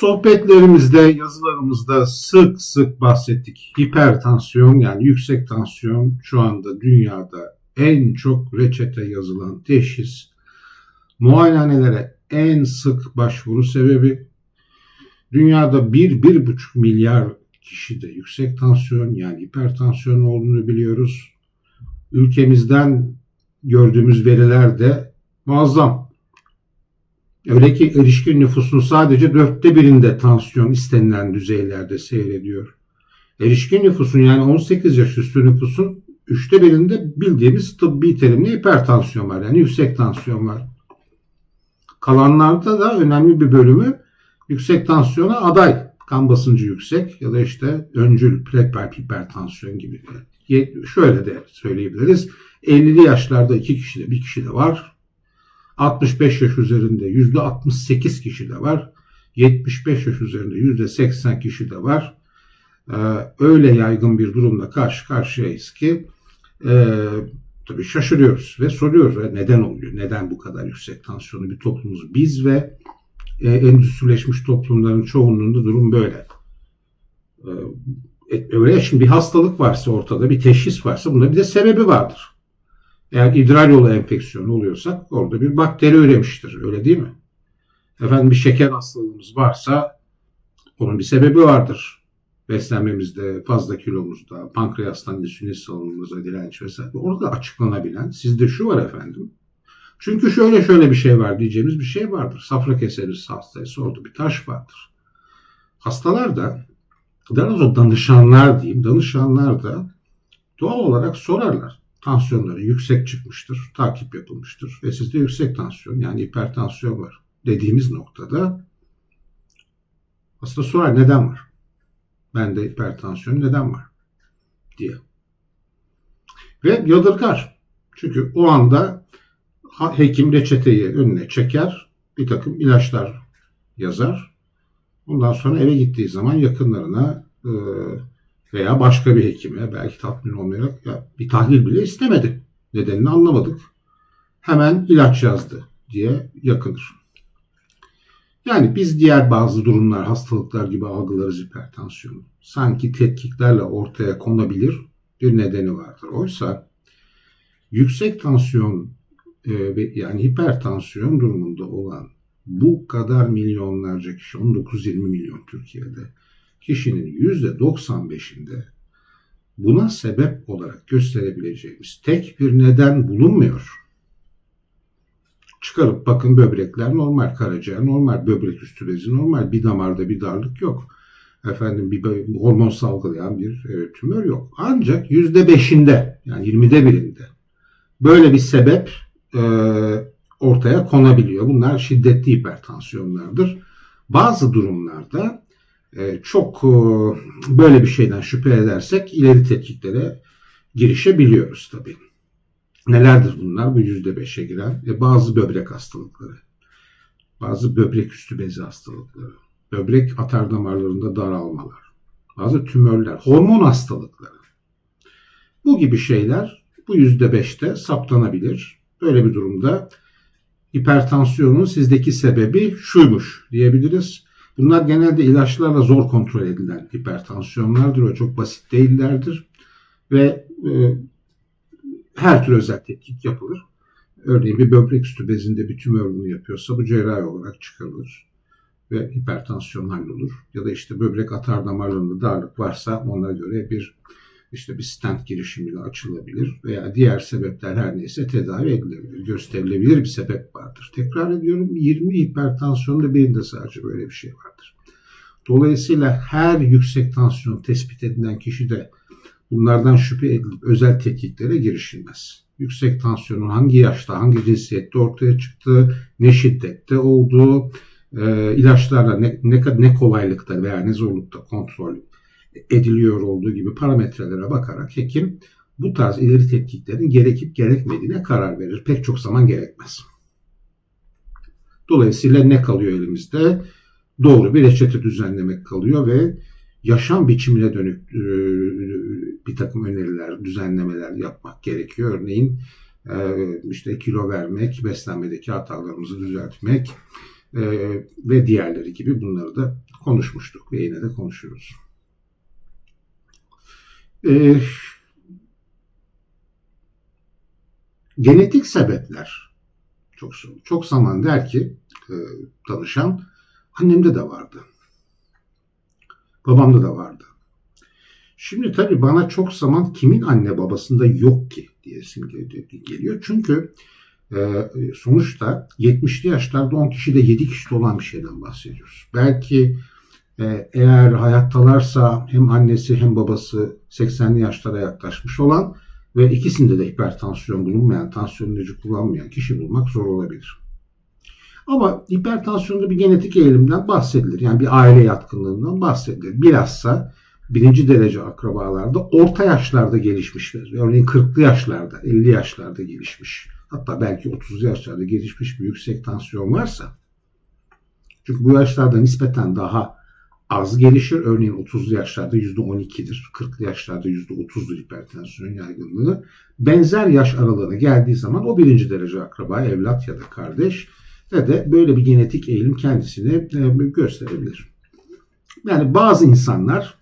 Sohbetlerimizde, yazılarımızda sık sık bahsettik. Hipertansiyon yani yüksek tansiyon şu anda dünyada en çok reçete yazılan teşhis. Muayenehanelere en sık başvuru sebebi. Dünyada 1-1,5 milyar kişide yüksek tansiyon yani hipertansiyon olduğunu biliyoruz. Ülkemizden gördüğümüz veriler de muazzam. Öyle ki erişkin nüfusun sadece dörtte birinde tansiyon istenilen düzeylerde seyrediyor. Erişkin nüfusun yani 18 yaş üstü nüfusun üçte birinde bildiğimiz tıbbi terimle hipertansiyon var. Yani yüksek tansiyon var. Kalanlarda da önemli bir bölümü yüksek tansiyona aday. Kan basıncı yüksek ya da işte öncül preper hipertansiyon gibi. Şöyle de söyleyebiliriz. 50'li yaşlarda iki kişide bir kişi de var. 65 yaş üzerinde yüzde 68 kişi de var. 75 yaş üzerinde yüzde 80 kişi de var. Ee, öyle yaygın bir durumla karşı karşıyayız ki e, tabii şaşırıyoruz ve soruyoruz ve neden oluyor? Neden bu kadar yüksek tansiyonu bir toplumuz? Biz ve e, endüstrileşmiş toplumların çoğunluğunda durum böyle. E, öyle şimdi bir hastalık varsa ortada, bir teşhis varsa bunda bir de sebebi vardır. Eğer idrar yolu enfeksiyonu oluyorsak orada bir bakteri üremiştir. Öyle değil mi? Efendim bir şeker hastalığımız varsa onun bir sebebi vardır. Beslenmemizde, fazla kilomuzda, pankreastan insülin salınımımıza direnç vesaire. Orada açıklanabilen sizde şu var efendim. Çünkü şöyle şöyle bir şey var diyeceğimiz bir şey vardır. Safra keseriz hastaysa orada bir taş vardır. Hastalar da daha doğrusu danışanlar diyeyim, danışanlar da doğal olarak sorarlar tansiyonları yüksek çıkmıştır, takip yapılmıştır ve sizde yüksek tansiyon yani hipertansiyon var dediğimiz noktada aslında sorar neden var? Bende hipertansiyon neden var? diye. Ve yadırgar. Çünkü o anda hekim reçeteyi önüne çeker, bir takım ilaçlar yazar. Ondan sonra eve gittiği zaman yakınlarına e, veya başka bir hekime belki tatmin olmayarak ya bir tahlil bile istemedi. Nedenini anlamadık. Hemen ilaç yazdı diye yakınır. Yani biz diğer bazı durumlar, hastalıklar gibi algılarız hipertansiyonu. Sanki tetkiklerle ortaya konabilir bir nedeni vardır. Oysa yüksek tansiyon e, yani hipertansiyon durumunda olan bu kadar milyonlarca kişi, 19-20 milyon Türkiye'de kişinin %95'inde buna sebep olarak gösterebileceğimiz tek bir neden bulunmuyor. Çıkarıp bakın böbrekler normal, karaciğer normal, böbrek üstü bezi normal, bir damarda bir darlık yok. Efendim bir hormon salgılayan bir e, tümör yok. Ancak yüzde beşinde yani 20'de birinde böyle bir sebep e, ortaya konabiliyor. Bunlar şiddetli hipertansiyonlardır. Bazı durumlarda çok e, böyle bir şeyden şüphe edersek ileri tetkiklere girişebiliyoruz tabii. Nelerdir bunlar? Bu yüzde beşe giren e, bazı böbrek hastalıkları, bazı böbrek üstü bezi hastalıkları, böbrek atar damarlarında daralmalar, bazı tümörler, hormon hastalıkları. Bu gibi şeyler bu yüzde beşte saptanabilir. Böyle bir durumda hipertansiyonun sizdeki sebebi şuymuş diyebiliriz. Bunlar genelde ilaçlarla zor kontrol edilen hipertansiyonlardır ve çok basit değillerdir. Ve e, her tür özel tetkik yapılır. Örneğin bir böbrek üstü bezinde bir tümör bunu yapıyorsa bu cerrahi olarak çıkarılır ve hipertansiyon hallolur. Ya da işte böbrek atar damarlarında darlık varsa ona göre bir işte bir stent girişimiyle açılabilir veya diğer sebepler her neyse tedavi edilebilir. Gösterilebilir bir sebep vardır. Tekrar ediyorum 20 hipertansiyonda birinde sadece böyle bir şey vardır. Dolayısıyla her yüksek tansiyon tespit edilen kişi de bunlardan şüphe edilip özel tetkiklere girişilmez. Yüksek tansiyonun hangi yaşta, hangi cinsiyette ortaya çıktığı, ne şiddette olduğu, e, ilaçlarla ne, ne, ne kolaylıkta veya ne zorlukta kontrol ediliyor olduğu gibi parametrelere bakarak hekim bu tarz ileri tetkiklerin gerekip gerekmediğine karar verir. Pek çok zaman gerekmez. Dolayısıyla ne kalıyor elimizde? Doğru bir reçete düzenlemek kalıyor ve yaşam biçimine dönük e, bir takım öneriler, düzenlemeler yapmak gerekiyor. Örneğin e, işte kilo vermek, beslenmedeki hatalarımızı düzeltmek, e, ve diğerleri gibi bunları da konuşmuştuk ve yine de konuşuyoruz. E, genetik sebepler çok çok zaman der ki e, danışan annemde de vardı. Babamda da vardı. Şimdi tabii bana çok zaman kimin anne babasında yok ki diye geliyor. Çünkü e, sonuçta 70'li yaşlarda 10 kişide 7 kişide olan bir şeyden bahsediyoruz. Belki eğer hayattalarsa hem annesi hem babası 80'li yaşlara yaklaşmış olan ve ikisinde de hipertansiyon bulunmayan, tansiyon ilacı kullanmayan kişi bulmak zor olabilir. Ama hipertansiyonda bir genetik eğilimden bahsedilir. Yani bir aile yatkınlığından bahsedilir. Bilhassa birinci derece akrabalarda orta yaşlarda gelişmişler. Örneğin 40'lı yaşlarda, 50 yaşlarda gelişmiş. Hatta belki 30 yaşlarda gelişmiş bir yüksek tansiyon varsa. Çünkü bu yaşlarda nispeten daha az gelişir. Örneğin 30'lu yaşlarda %12'dir. 40'lı yaşlarda %30'dur hipertansiyon yaygınlığı. Benzer yaş aralığına geldiği zaman o birinci derece akraba, evlat ya da kardeş ve de böyle bir genetik eğilim kendisini e, gösterebilir. Yani bazı insanlar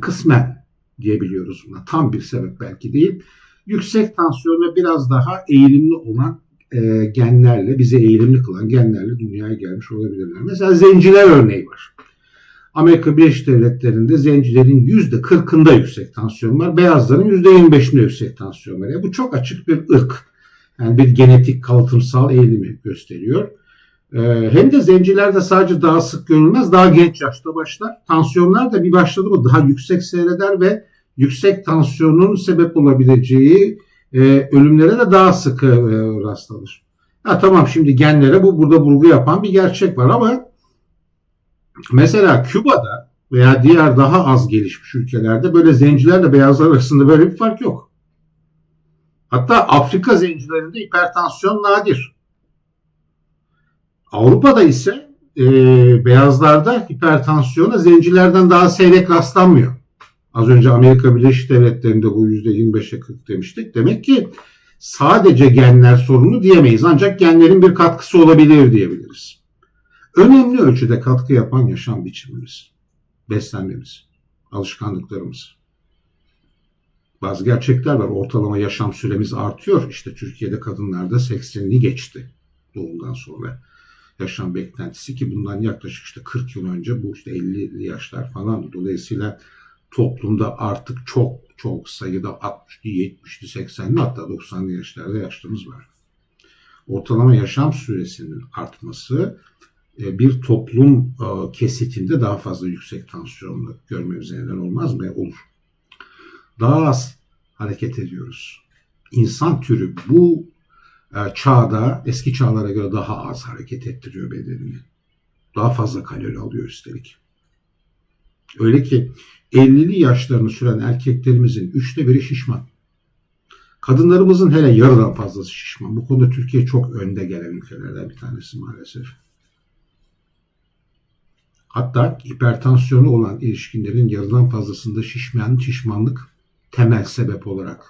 kısmen diyebiliyoruz buna. Tam bir sebep belki değil. Yüksek tansiyonla biraz daha eğilimli olan e, genlerle, bize eğilimli kılan genlerle dünyaya gelmiş olabilirler. Mesela zenciler örneği var. Amerika Birleşik Devletleri'nde zencilerin %40'ında yüksek tansiyon var. Beyazların %25'inde yüksek tansiyon var. Yani bu çok açık bir ırk. Yani bir genetik kalıtımsal eğilimi gösteriyor. Ee, hem de zencilerde sadece daha sık görülmez, daha genç yaşta başlar. Tansiyonlar da bir başladı mı daha yüksek seyreder ve yüksek tansiyonun sebep olabileceği e, ölümlere de daha sık e, rastlanır. Ha, tamam şimdi genlere bu burada vurgu yapan bir gerçek var ama mesela Küba'da veya diğer daha az gelişmiş ülkelerde böyle zencilerle beyazlar arasında böyle bir fark yok. Hatta Afrika zencilerinde hipertansiyon nadir. Avrupa'da ise e, beyazlarda hipertansiyona zencilerden daha seyrek rastlanmıyor. Az önce Amerika Birleşik Devletleri'nde bu %25'e 40 demiştik. Demek ki sadece genler sorunu diyemeyiz. Ancak genlerin bir katkısı olabilir diyebiliriz. Önemli ölçüde katkı yapan yaşam biçimimiz, beslenmemiz, alışkanlıklarımız. Bazı gerçekler var. Ortalama yaşam süremiz artıyor. İşte Türkiye'de kadınlarda 80'ini geçti doğumdan sonra yaşam beklentisi ki bundan yaklaşık işte 40 yıl önce bu işte 50 yaşlar falan. Dolayısıyla toplumda artık çok çok sayıda 60'lı, 70'li, 80'li hatta 90'lı yaşlarda yaşlarımız var. Ortalama yaşam süresinin artması bir toplum e, kesitinde daha fazla yüksek tansiyonlu görmemize neden olmaz mı? Olur. Daha az hareket ediyoruz. İnsan türü bu e, çağda eski çağlara göre daha az hareket ettiriyor bedenini. Daha fazla kalori alıyor üstelik. Öyle ki 50'li yaşlarını süren erkeklerimizin üçte biri şişman. Kadınlarımızın hele yarıdan fazlası şişman. Bu konuda Türkiye çok önde gelen ülkelerden bir tanesi maalesef. Hatta hipertansiyonu olan ilişkinlerin yarıdan fazlasında şişman, şişmanlık temel sebep olarak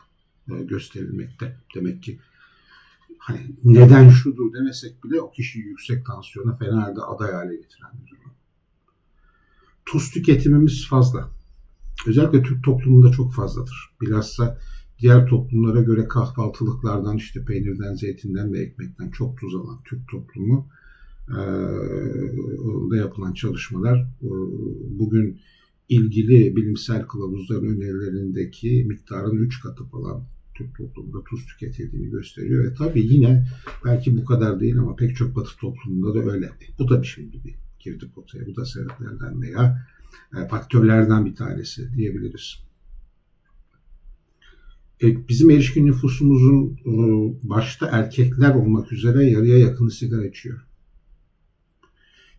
e, gösterilmekte. Demek ki hani neden şudur demesek bile o kişiyi yüksek tansiyona fena halde aday hale getiren bir durum. Tuz tüketimimiz fazla. Özellikle Türk toplumunda çok fazladır. Bilhassa diğer toplumlara göre kahvaltılıklardan işte peynirden, zeytinden ve ekmekten çok tuz alan Türk toplumu da yapılan çalışmalar bugün ilgili bilimsel kılavuzların önerilerindeki miktarın 3 katı falan Türk toplumunda tuz tüketildiğini gösteriyor. Ve tabii yine belki bu kadar değil ama pek çok batı toplumunda da öyle. Bu da bir şimdi bir girdi potaya. Bu da sebeplerden veya e, faktörlerden bir tanesi diyebiliriz. E, bizim erişkin nüfusumuzun e, başta erkekler olmak üzere yarıya yakını sigara içiyor.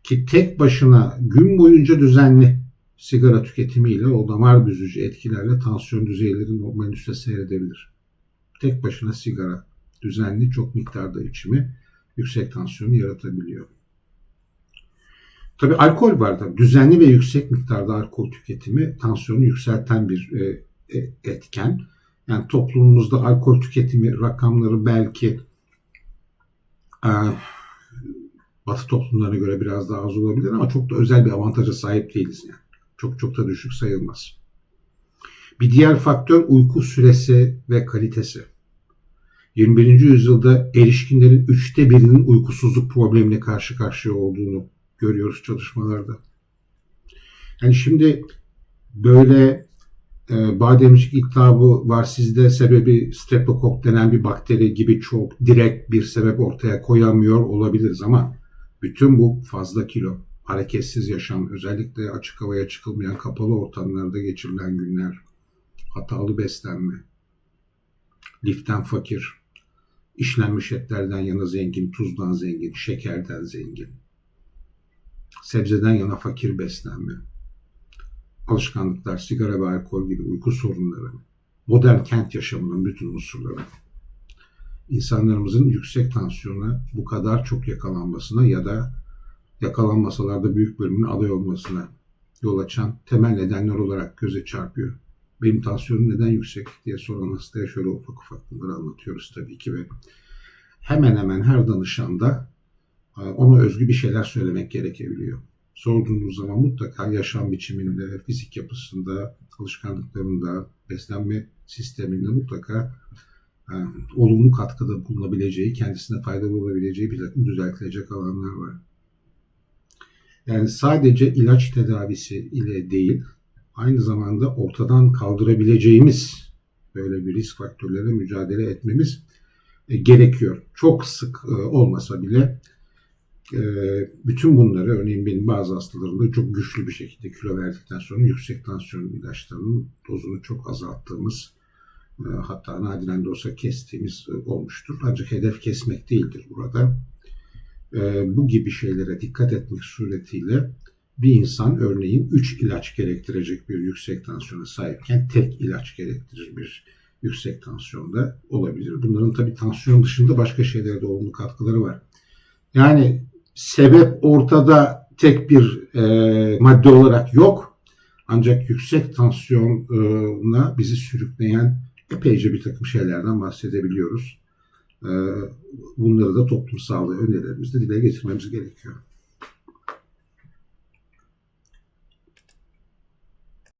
Ki tek başına gün boyunca düzenli sigara tüketimiyle o damar büzücü etkilerle tansiyon düzeyleri normal üstte seyredebilir tek başına sigara düzenli çok miktarda içimi yüksek tansiyonu yaratabiliyor. Tabii alkol var da düzenli ve yüksek miktarda alkol tüketimi tansiyonu yükselten bir e, e, etken. Yani toplumumuzda alkol tüketimi rakamları belki e, Batı toplumlarına göre biraz daha az olabilir ama çok da özel bir avantaja sahip değiliz yani. Çok çok da düşük sayılmaz. Bir diğer faktör uyku süresi ve kalitesi. 21. yüzyılda erişkinlerin üçte birinin uykusuzluk problemine karşı karşıya olduğunu görüyoruz çalışmalarda. Yani şimdi böyle e, bademcik iltihabı var sizde sebebi streptokok denen bir bakteri gibi çok direkt bir sebep ortaya koyamıyor olabiliriz ama bütün bu fazla kilo, hareketsiz yaşam, özellikle açık havaya çıkılmayan kapalı ortamlarda geçirilen günler, hatalı beslenme, liften fakir, işlenmiş etlerden yana zengin, tuzdan zengin, şekerden zengin, sebzeden yana fakir beslenme, alışkanlıklar, sigara ve alkol gibi uyku sorunları, modern kent yaşamının bütün unsurları, insanlarımızın yüksek tansiyona bu kadar çok yakalanmasına ya da yakalanmasalar da büyük bölümünün aday olmasına yol açan temel nedenler olarak göze çarpıyor. Benim tansiyonum neden yüksek diye soran hastaya şöyle ufak ufak bunları anlatıyoruz tabii ki ve hemen hemen her danışanda e, ona özgü bir şeyler söylemek gerekebiliyor. Sorduğunuz zaman mutlaka yaşam biçiminde, fizik yapısında, alışkanlıklarında, beslenme sisteminde mutlaka e, olumlu katkıda bulunabileceği, kendisine faydalı olabileceği bir düzeltilecek alanlar var. Yani sadece ilaç tedavisi ile değil, aynı zamanda ortadan kaldırabileceğimiz böyle bir risk faktörleriyle mücadele etmemiz e, gerekiyor. Çok sık e, olmasa bile bütün bunları örneğin benim bazı hastalarımda çok güçlü bir şekilde kilo verdikten sonra yüksek tansiyon ilaçlarının dozunu çok azalttığımız hatta nadiren de olsa kestiğimiz e, olmuştur. Ancak hedef kesmek değildir burada. E, bu gibi şeylere dikkat etmek suretiyle bir insan örneğin 3 ilaç gerektirecek bir yüksek tansiyona sahipken tek ilaç gerektirir bir yüksek tansiyonda olabilir. Bunların tabi tansiyon dışında başka şeylere de olumlu katkıları var. Yani sebep ortada tek bir e, madde olarak yok. Ancak yüksek tansiyona bizi sürükleyen epeyce bir takım şeylerden bahsedebiliyoruz. E, bunları da toplum sağlığı önerilerimizde dile getirmemiz gerekiyor.